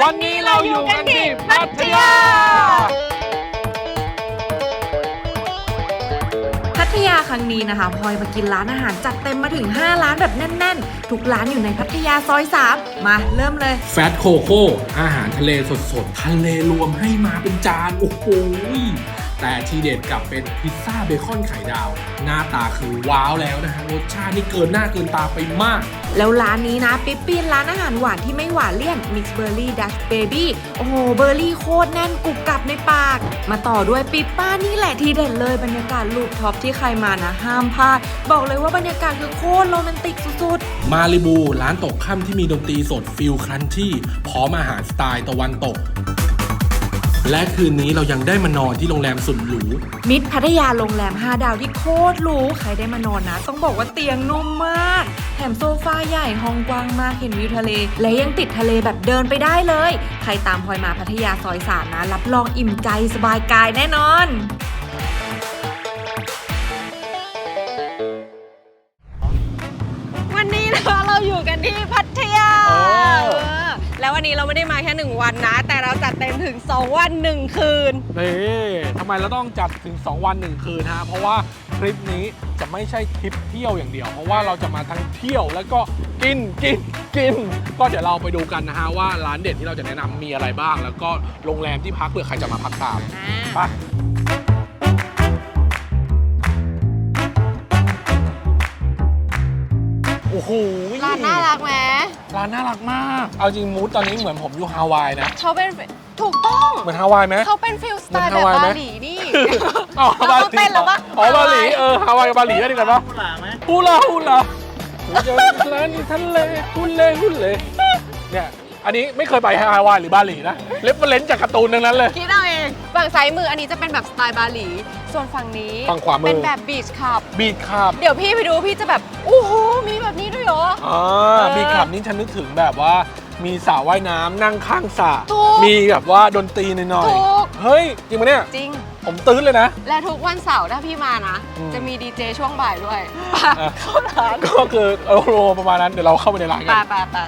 วันนี้เราอยู่กันที่พัทยา พัทยาครั้งนี้นะคะพลอยมากินร้านอาหารจัดเต็มมาถึง 5 ร้านแบบแน่น ๆ ทุกร้านอยู่ในพัทยาซอย 3 มาเริ่มเลย แฟตโคโค่อาหารทะเลสดๆ ทะเลรวมให้มาเป็นจาน โอ้โหย แต่ทีเด็ดกลับเป็นพิซซ่าเบคอนไข่ดาว หน้าตาคือว้าวแล้วนะฮะรสชาตินี่เกินหน้าเกินตาไปมาก แล้วร้านนี้นะปิ๊ปปี้ร้านอาหารหวานที่ไม่หวานเลี่ยน Mix Berry Dash Baby โอ้โหเบอร์รี่โคตรแน่นกรุบกรับในปาก มาต่อด้วยปิ๊ปป้านี่แหละทีเด็ดเลยบรรยากาศลูปท็อปที่ใครมานะห้ามพลาด บอกเลยว่าบรรยากาศคือโคตรโรแมนติกสุดๆมาริบูร้านตกค่ำที่มีดนตรีสดฟิลครันที่พร้อมอาหารสไตล์ตะวันตก และคืนนี้เรายังได้มานอนที่โรงแรมสุดหรู มิตรพัทยาโรงแรม 5 ดาวที่โคตรหรูใครได้มานอนนะ ต้องบอกว่าเตียงนุ่มมาก แถมโซฟาใหญ่ห้องกว้างมากเห็นวิวทะเล และยังติดทะเลแบบเดินไปได้เลย ใครตามพลอยมาพัทยาซอยสามนะ รับรองอิ่มใจสบายกายแน่นอนวันนี้นะคะเราอยู่กันที่พัทยาเออเออแล้ววันนี้เราไม่ได้มาแค่ หนึ่งวันนะ แต่เราจัดเต็มถึง 2 วัน 1 คืน นี่ทำไมเราต้องจัดถึง 2 วัน 1 คืนฮะ เพราะว่าทริปนี้จะไม่ใช่ทริปเที่ยวอย่างเดียว เพราะว่าเราจะมาทั้งเที่ยวแล้วก็กินกินกิน ก็เดี๋ยวเราไปดูกันนะฮะว่าร้านเด็ดที่เราจะแนะนำมีอะไรบ้าง แล้วก็โรงแรมที่พักเผื่อใครจะมาพักตามไป โอ้โห ร้านน่ารักไหม ร้านน่ารักมาก เอาจริงมูดตอนนี้เหมือนผมอยู่ฮาวายนะ เขาเป็นถูกต้อง เหมือนฮาวายไหม เขาเป็นฟิลสไตล์เหมืแบอนบฮาวายไหม บาหลีนี่ อ๋อเราต้องเต้นแล้วปะอ๋อบาหลีฮาวายเออฮาวายกับบาหลีก็ดีกันปะฮูลาไหมฮูลาฮูลาเจอร้านทะเลฮุลเลฮุลเลเนี่ยอันนี้ไม่เคยไปฮาวายหรือบาหลีนะเล็บเเลนจากการ์ตูนทั้งนั้นเลย คิดเอาเอง ฝั่งซ้ายมืออันนี้จะเป็นแบบสไตล์บาหลี ส่วนฝั่งนี้ฝั่งขวามือ เป็นแบบบีชคลับ บีดขับเดี๋ยวพี่ไปดูพี่จะแบบอู้หูมีแบบนี้ด้วยเหรอ อ่าเออบีดขับนี่ฉันนึกถึงแบบว่า มีสระว่ายน้ำนั่งข้างสระถูกมีแบบว่าดนตรีหน่อยถูก ๆเฮ้ย จริงปะเนี่ย จริง ผมตื้นเลยนะ และทุกวันเสาร์ถ้าพี่มานะ อืม จะมีดีเจช่วงบ่ายด้วยอะเข้าร้านก็คือโอ้โหประมาณนั้นเดี๋ยวเราเข้าไปในร้านไปกันไปไป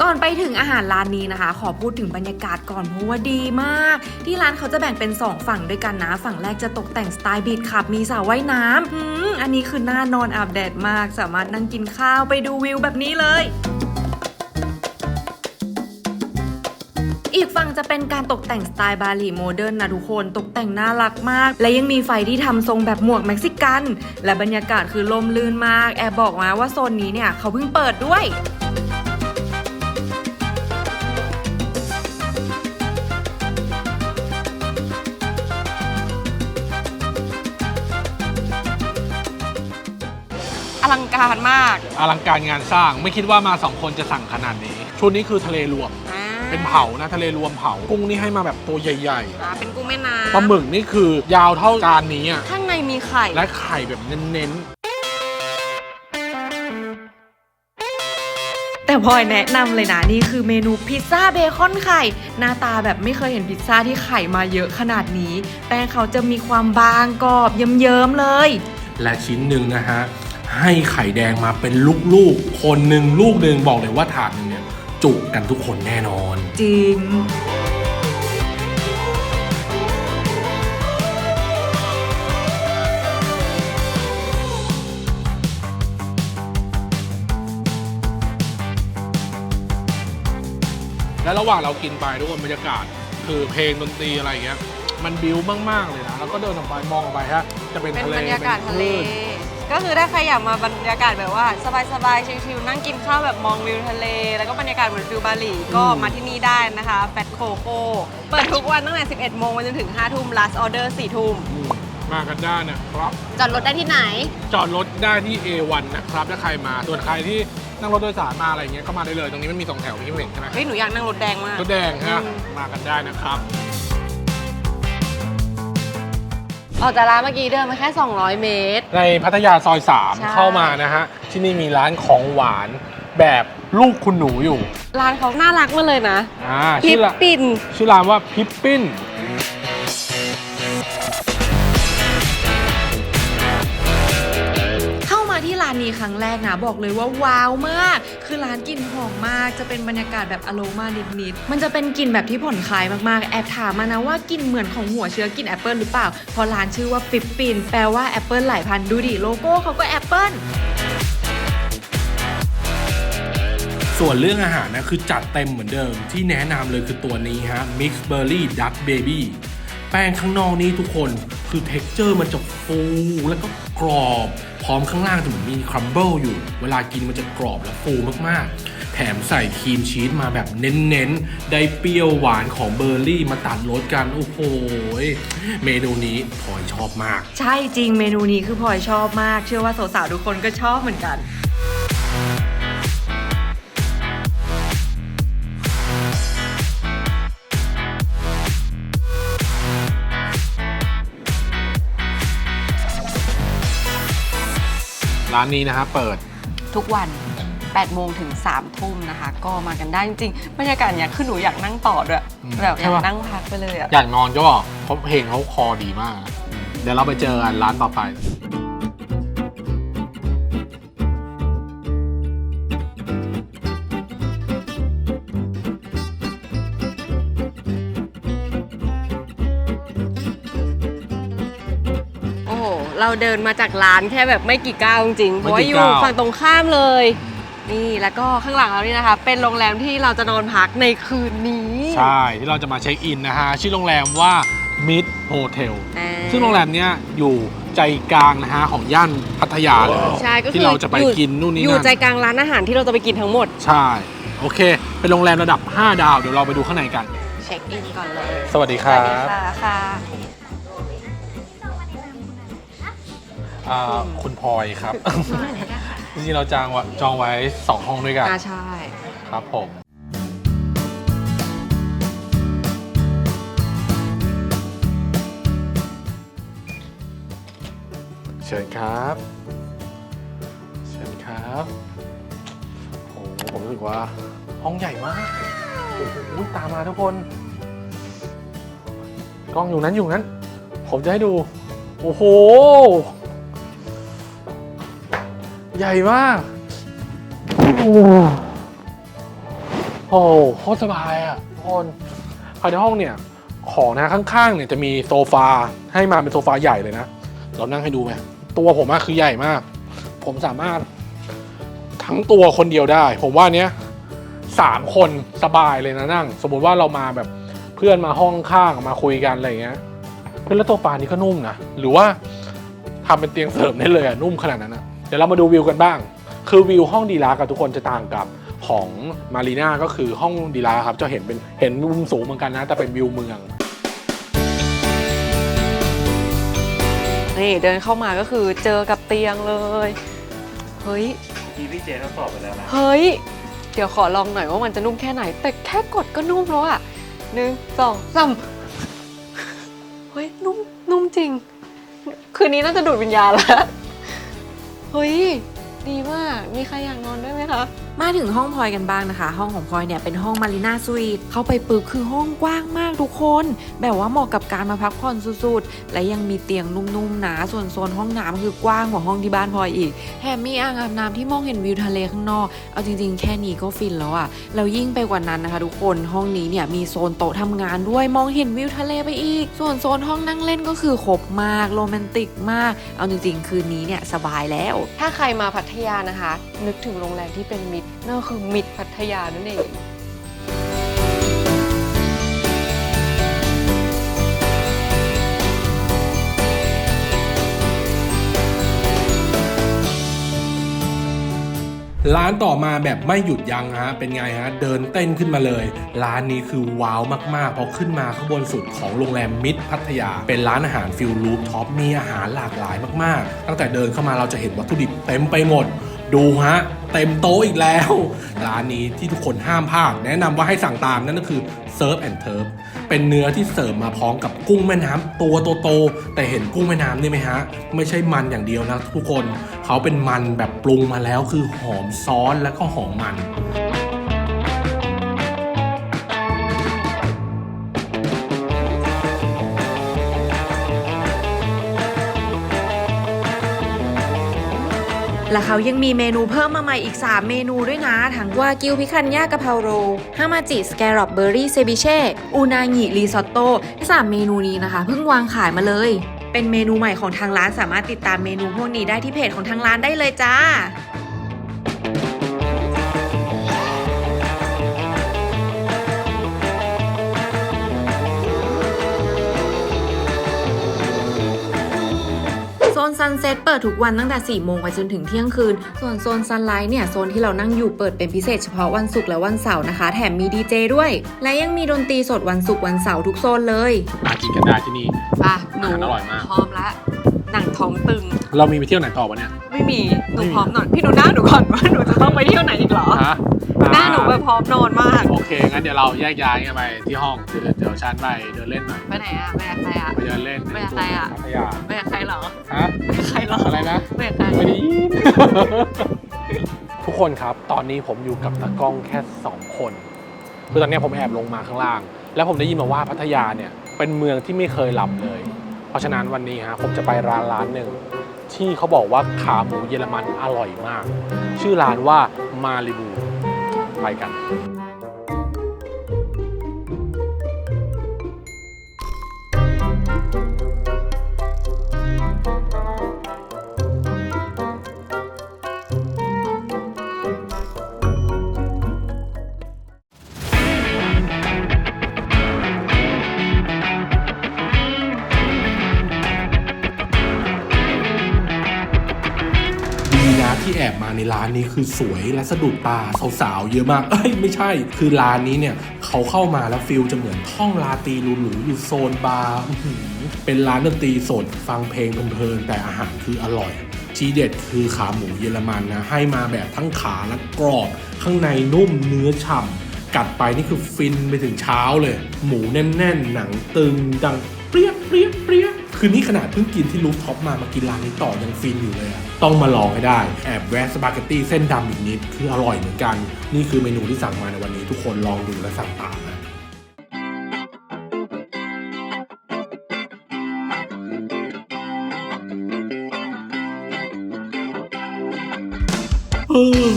ก่อนไปถึงอาหารร้านนี้นะคะ ขอพูดถึงบรรยากาศก่อนเพราะว่าดีมาก ที่ร้านเขาจะแบ่งเป็น 2 ฝั่งด้วยกันนะ ฝั่งแรกจะตกแต่งสไตล์บีทขับมีสระว่ายน้ำอืมอันนี้คือหน้านอนอาบแดดมาก สามารถนั่งกินข้าวไปดูวิวแบบนี้เลยอีกฝั่งจะเป็นการตกแต่งสไตล์บาหลีโมเดิร์นนะทุกคนตกแต่งน่ารักมาก และยังมีไฟที่ทำทรงแบบหมวกเม็กซิกัน และบรรยากาศคือลมลื่นมาก แอบบอกมาว่าโซนนี้เนี่ยเขาเพิ่งเปิดด้วย อลังการมากอลังการงานสร้าง ไม่คิดว่ามาสองคนจะสั่งขนาดนี้ ชุดนี้คือทะเลรวม อ่าเป็นเผานะทะเลรวมเผา กุ้งนี่ให้มาแบบตัวใหญ่อ่าเป็นกุ้งแม่น้ๆปลาหมึกนี่คือยาวเท่าจานนี้อะำข้างในมีไข่ และไข่แบบเน้นแต่พลอยแนะนำเลยนะนี่คือเมนูพิซซ่าเบคอนไข่ หน้าตาแบบไม่เคยเห็นพิซซ่าที่ไข่มาเยอะขนาดนี้ แป้งเขาจะมีความบางกรอบเยิ้มๆเลย ๆและชิ้นหนึ่งนะฮะ ให้ไข่แดงมาเป็นลูกๆ คนหนึ่งลูกหนึ่งบอกเลยว่าถาดหนึงเนี่ยจุกันทุกคนแน่นอน จริง และระหว่างเรากินไปทุกคนบรรยากาศ คือเพลงดนตรีอะไรอย่างเงี้ยมันบิ้วมาก ๆ เลยนะ แล้วก็เดินออกไปมองออกไปฮะจะเป็นเป็นทะเลบรรยากาศป็นทะเลคลื่น ก็คือถ้าใครอยากมาบรรยากาศแบบว่า สบายๆ ชิลๆ นั่งกินข้าวแบบมองวิวทะเล แล้วก็บรรยากาศเหมือนฟิลบาหลีก็มาที่นี่ได้นะคะแฟตโคโค่เปิดทุกวันตั้งแต่ 11 โมงจนถึง 5 ทุ่ม last order 4 ทุ่มอืมมากันได้นะครับ จอดรถได้ที่ไหน จอดรถได้ที่ A1 นะครับถ้าใครมาส่วนใครที่นั่งรถโดยสารมาอะไรเงี้ยก็มาได้เลย ตรงนี้มันมีสองแถวที่เห็นใช่ไหมเฮ้ย หนูอยากนั่งรถแดงมาก รถแดงฮะอืมมากันได้นะครับ ออกจากร้านเมื่อกี้เดินมาแค่ 200 เมตร ในพัทยาซอย ใช่ 3 เข้ามานะฮะ ที่นี่มีร้านของหวานแบบลูกคุณหนูอยู่ร้านเขาน่ารักมากเลยนะอ่าพิชื่ปอละปิน ชื่อร้านว่าพิปปิ้นามาที่ร้านนี้ครั้งแรกนะบอกเลยว่าว้าวมาก คือร้านกลิ่นหอมมากจะเป็นบรรยากาศแบบอโรมานิดๆมันจะเป็นกลิ่นแบบที่ผ่อนคลายมากๆ แอบถามมานะว่ากลิ่นเหมือนของหัวเชื้อกลิ่นแอปเปิลหรือเปล่าเพราะร้านชื่อว่าฟิปปินแปลว่าแอปเปิลหลายพันดูดิโลโก้เขาก็แอปเปิลส่วนเรื่องอาหารนะคือจัดเต็มเหมือนเดิมที่แนะนำเลยคือตัวนี้ฮะ Mix Berry Dutch Baby แป้งข้างนอกนี้ทุกคนคือเท็กเจอร์มันจะฟูแล้วก็กรอบ พร้อมข้างล่างจะเหมือนมีครัมเบิลอยู่ เวลากินมันจะกรอบและฟูมากๆ แถมใส่ครีมชีสมาแบบเน้นๆ ได้เปรี้ยวหวานของเบอร์รี่มาตัดรสกัน โอ้โห เมนูนี้พลอยชอบมาก ใช่จริงเมนูนี้คือพลอยชอบมาก เชื่อว่าสาวๆทุกคนก็ชอบเหมือนกัน ร้านนี้นะฮะเปิด ทุกวัน 8 โมงถึง 3 ทุ่มนะคะ ก็มากันได้จริงๆบรรยากาศเนี้ยคือหนูอยากนั่งต่อด้วยอืมแบบอใช่ยากปะ นั่งพักไปเลยอะ อยากนอนก็บอกเพราะเพลงเขาคอดีมากเดี๋ยวเราไปเจอกันร้านต่อไป เราเดินมาจากร้านแค่แบบไม่กี่ก้าวจริงๆเพไม่ราะว่ากี่อยู่ก้าว ฝั่งตรงข้ามเลย นี่แล้วก็ข้างหลังเรานี่นะคะ เป็นโรงแรมที่เราจะนอนพักในคืนนี้ใช่ที่เราจะมาเช็คอินนะฮะ ชื่อโรงแรมว่า Mid Hotel อ่าซึ่งโรงแรมเนี้ยอยู่ใจกลางนะฮะของย่านพัทยาเลย ใช่ก็คือที่เราจะไปอยู่กินนู่นนี่อยู่นั่นใจกลางร้านอาหารที่เราจะไปกินทั้งหมด ใช่ โอเค เป็นโรงแรมระดับ 5 ดาว เดี๋ยวเราไปดูข้างในกัน เช็คอินก่อนเลยสวัสดีครับสวัสดีค่ะค่ะ อ่าคุณพลอยครับ จริงๆเราจองไว้จองไว้ 2 ห้องด้วยกันอ่าใช่ ครับผม เชิญครับ เชิญครับโอ้โหผมรู้สึกว่าห้องใหญ่มากโอ้โหตามมาทุกคน กล้องอยู่นั้นอยู่นั้น ผมจะให้ดู โอ้โห ใหญ่มาก โอ้โหโคตรสบายอะทุกคนภายในห้องเนี่ย ของนะข้างๆเนี่ยจะมีโซฟาให้มาเป็นโซฟาใหญ่เลยนะ เรานั่งให้ดูไหมตัวผมอะคือใหญ่มาก ผมสามารถ ทั้งตัวคนเดียวได้ ผมว่าเนี้ยสามคนสบายเลยนะนั่ง สมมุติว่าเรามาแบบเพื่อนมาห้องข้างมาคุยกันอะไรอย่างเงี้ยเพื่อนแล้วโซฟานี้ก็นุ่มนะหรือว่าทำเป็นเตียงเสริมได้เลยอะนุ่มขนาดนั้นนะ ดี๋ยวเรามาดูวิวกันบ้าง คือวิวห้องดีลากับทุกคนจะต่างกับของมารีนาก็คือห้องดีลาครับจะเห็นเป็นเห็นมุมสูงเหมือนกันนะ แต่เป็นวิวเมือง นี่เดินเข้ามาก็คือเจอกับเตียงเลย เฮ้ย ทีพี่เจทดสอบไปแล้วนะ เฮ้ย เดี๋ยวขอลองหน่อยว่ามันจะนุ่มแค่ไหน แต่แค่กดก็นุ่มแล้วอะหนึ่งสองสามเฮ้ย นุ่มนุ่มจริง คืนนี้น่าจะดูดวิญญาณแล้ว เฮ้ย ดีมาก มีใครอยากนอนด้วยไหมคะมาถึงห้องพลอยกันบ้างนะคะ ห้องของพลอยเนี่ยเป็นห้องมารีนาสวีทเข้าไปปึ๊บคือห้องกว้างมากทุกคน แบบว่าเหมาะกับการมาพักผ่อนสุดๆ และยังมีเตียงนุ่มๆนะส่วนโซนห้องน้ำคือกว้างกว่าห้องที่บ้านพลอยอีกแถมมีอ่างอาบน้ำที่มองเห็นวิวทะเลข้างนอก เอาจริงๆ แค่นี้ก็ฟินแล้วอะแล้วยิ่งไปกว่านั้นนะคะ ทุกคนห้องนี้เนี่ยมีโซนโต๊ะทำงานด้วยมองเห็นวิวทะเลไปอีก ส่วนโซนห้องนั่งเล่นก็คือครบมากโรแมนติกมาก เอาจริงๆ คืนนี้เนี่ยสบายแล้ว ถ้าใครมาพัทยานะคะ นึกถึงโรงแรมที่เป็นมินั่นก็คือมิตรพัทยานั่นเอง ร้านต่อมาแบบไม่หยุดยั้งฮะ เป็นไงฮะ เดินเต้นขึ้นมาเลย ร้านนี้คือว้าวมากๆ พอขึ้นมาข้างบนสุดของโรงแรมมิตรพัทยา เป็นร้านอาหารฟิลรูฟท็อป มีอาหารหลากหลายมากๆ ตั้งแต่เดินเข้ามาเราจะเห็นวัตถุดิบเต็มไปหมด ดูฮะ เต็มโต๊ะอีกแล้ว ร้านนี้ที่ทุกคนห้ามพลาด แนะนำว่าให้สั่งตามนั่นก็คือเซิร์ฟแอนเทิร์ฟเป็นเนื้อที่เสิร์ฟมาพร้อมกับกุ้งแม่น้ำตัวโตๆแต่เห็นกุ้งแม่น้ำนี่ไหมฮะ ไม่ใช่มันอย่างเดียวนะทุกคนเขาเป็นมันแบบปรุงมาแล้วคือหอมซอสแล้วก็หอมมัน และเขายังมีเมนูเพิ่มมาใหม่อีก 3 เมนูด้วยนะทั้งวากิวพิคันย่ากะเพราโรฮามาจิสแกรอบเบอร์รี่เซบิเช่อูนางิรีซอตโต้สามเมนูนี้นะคะ เพิ่งวางขายมาเลย เป็นเมนูใหม่ของทางร้านสามารถติดตามเมนูพวกนี้ได้ที่เพจของทางร้านได้เลยจ้า นซันเซ็ตเปิดทุกวันตั้งแต่4โมงไปจนถึงเที่ยงคืน ส่วนโซนซันไลท์เนี่ยโซนที่เรานั่งอยู่เปิดเป็นพิเศษเฉพาะวันศุกร์และวันเสาร์นะคะ แถมมีดีเจด้วย และยังมีดนตรีสดวันศุกร์วันเสาร์ทุกโซนเลยมากินกันได้ที่นี่ ป่ะหนูอาหารอร่อยมาก พร้อมละหนังท้องตึง เรามีไปเที่ยวไหนต่อปะเนี่ย ไม่มี หนูไม่มีพร้อมนอนพี่ดูหน้าหนูก่อนว่าหนูจะต้องไปเที่ยวไหนอีกเหรอ ฮะ หน้าหนูแบบพร้อมนอนมาก โอเค งั้นเดี๋ยวเราแยกย้ายกันไปที่ห้อง เดี๋ยวเดี๋ยวฉันไปเดินเล่นหน่อยไปไหนอะไปกับใครอะไปเดินเล่นไปกับใครอะพัทยาไปกับใครเหรอฮะไปกับใครเหรออะไรนะไปกับใครไม่ได้ยินทุกคนครับ ตอนนี้ผมอยู่กับตากล้องแค่ 2 คนคือตอนนี้ผมแอบลงมาข้างล่าง แล้วผมได้ยินมาว่าพัทยาเนี่ยเป็นเมืองที่ไม่เคยหลับเลย เพราะฉะนั้นวันนี้ฮะผมจะไปร้านร้านหนึ่งที่เขาบอกว่าขาหมูเยอรมันอร่อยมาก ชื่อร้านว่ามาริบู ไปกัน ที่แอบมาในร้านนี้คือสวยและสะดุดตาสาวๆเยอะมาก เอ้ยไม่ใช่ คือร้านนี้เนี่ยเขาเข้ามาแล้วฟิลจะเหมือนท่องลาตรีหรูๆอยู่โซนบาร์เป็นร้านดนตรีสดฟังเพลงเพลินๆแต่อาหารคืออร่อยทีเด็ดคือขาหมูเยอรมันนะ ให้มาแบบทั้งขาและกรอบข้างในนุ่มเนื้อฉ่ำกัดไปนี่คือฟินไปถึงเช้าเลย หมูแน่นๆ หนังตึงดังเปรี้ยเปรี้ยเปรี้ย คือนี่ขนาดเพิ่งกินที่รูฟท็อปมามากินร้านนี้ต่อยังฟินอยู่เลยอะต้องมาลองให้ได้ แอบแวะสปาเกตตี้เส้นดำอีกนิด คืออร่อยเหมือนกัน นี่คือเมนูที่สั่งมาในวันนี้ทุกคนลองดูและสั่งตามนะเออ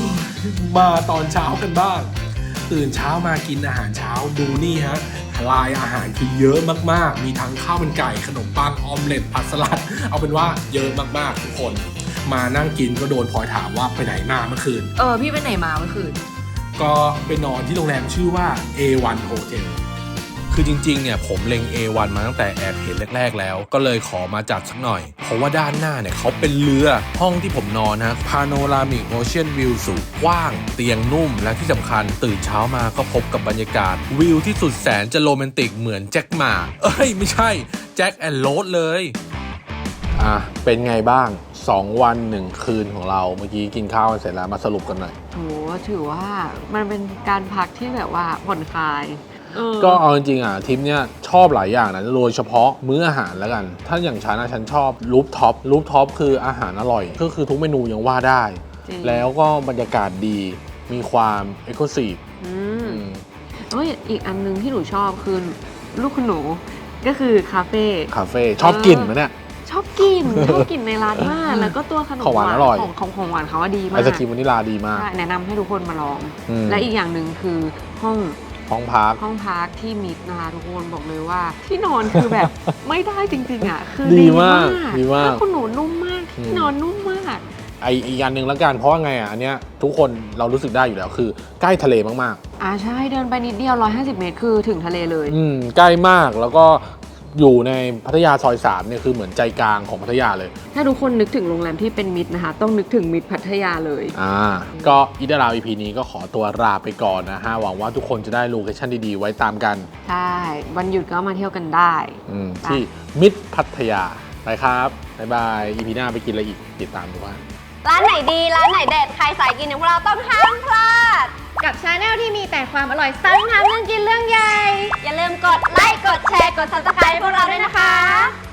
มาตอนเช้ากันบ้าง ตื่นเช้ามากินอาหารเช้าดูนี่ฮะลายอาหารคือเยอะมากๆ มีทั้งข้าวมันไก่ขนมปังออมเล็ตผัดสลัด เอาเป็นว่าเยอะมากๆทุกคน มานั่งกินก็โดนพลอยถามว่าไปไหนมาเมื่อคืน เออ พี่ไปไหนมาเมื่อคืน ก็ไปนอนที่โรงแรมชื่อว่า A1 Hotel คือจริงๆเนี่ยผมเล็ง A1 มาตั้งแต่แอบเห็นแรกๆแล้ว ก็เลยขอมาจัดสักหน่อย เพราะว่าด้านหน้าเนี่ยเขาเป็นเรือห้องที่ผมนอนฮะ Panoramic Ocean View สูงกว้าง เตียงนุ่มและที่สำคัญตื่นเช้ามาก็พบกับบรรยากาศ วิวที่สุดแสนจะโรแมนติกเหมือนแจ็คหมา เอ้ย ไม่ใช่ แจ็คแอนด์โรสเลย อะ เป็นไงบ้าง 2 วัน 1 คืนของเราเมื่อกี้กินข้าวกันเสร็จแล้วมาสรุปกันหน่อยโหถือว่ามันเป็นการพักที่แบบว่าผ่อนคลายเออ ก็เอาจริงๆอะทริปเนี้ยชอบหลายอย่างนะโดยเฉพาะมื้ออาหารแล้วกัน ถ้าอย่างฉันนะฉันชอบรูฟท็อปรูฟท็อปคืออาหารอร่อย ก็คือทุกเมนูยังว่าได้ จริง แล้วก็บรรยากาศดีมีความเอกลูซีฟอืมเอ้ยอีกอันหนึงที่หนูชอบคือลูกคุณหนูก็คือคาเฟ่ คาเฟ่ชอบกินไหมเนี่ย ชอบกิน ชอบกินในร้านมาก แล้วก็ตัวขนมของหวานอร่อย ของของของหวานเขาว่าดีไอมากศครีมวานิลลาดีมาก ใช่แนะนำให้ทุกคนมาลอง อืม และอีกอย่างหนึ่งคือห้อง ห้องพัก ห้องพักที่มิดนะคะทุกคนบอกเลยว่า ที่นอนคือแบบ ไม่ได้จริงๆอะคือดีมากดีมากแล้วคุณหนูนุ่มมากอืที่ม นอนนุ่มมาก ไออีกอย่างหนึ่งแล้วกันเพราะว่าไงอะอันเนี้ยทุกคนเรารู้สึกได้อยู่แล้วคือ ใกล้ทะเลมากอ่าใช่เดินไปนิดเดียว 150 เมตรคือถึงทะเลเลย ๆ อืมใกล้มากแล้วก็ อยู่ในพัทยาซอย3เนี่ยคือเหมือนใจกลางของพัทยาเลย ถ้าทุกคนนึกถึงโรงแรมที่เป็นมิดนะคะ ต้องนึกถึงมิดพัทยาเลย อ่า ก็อีดาราว EP นี้ก็ขอตัวลาไปก่อนนะฮะ หวังว่าทุกคนจะได้โลเคชั่นดีๆ ไว้ตามกัน ใช่ วันหยุดก็มาเที่ยวกันได้ อืมไปที่มิตรพัทยาไปครับบ๊ายบาย EP หน้าไปกินอะไรอีกติดตามดูว่า ร้านไหนดี ร้านไหนเด็ด ใครสายกินอย่างพวกเราต้องห้ามพลาด กับชาแนลที่มีแต่ความอร่อยสไตล์ทำเรื่องกินเรื่องใหญ่ อย่าลืมกดไลค์ กดแชร์ กด subscribe ให้พวกเราด้วยนะคะ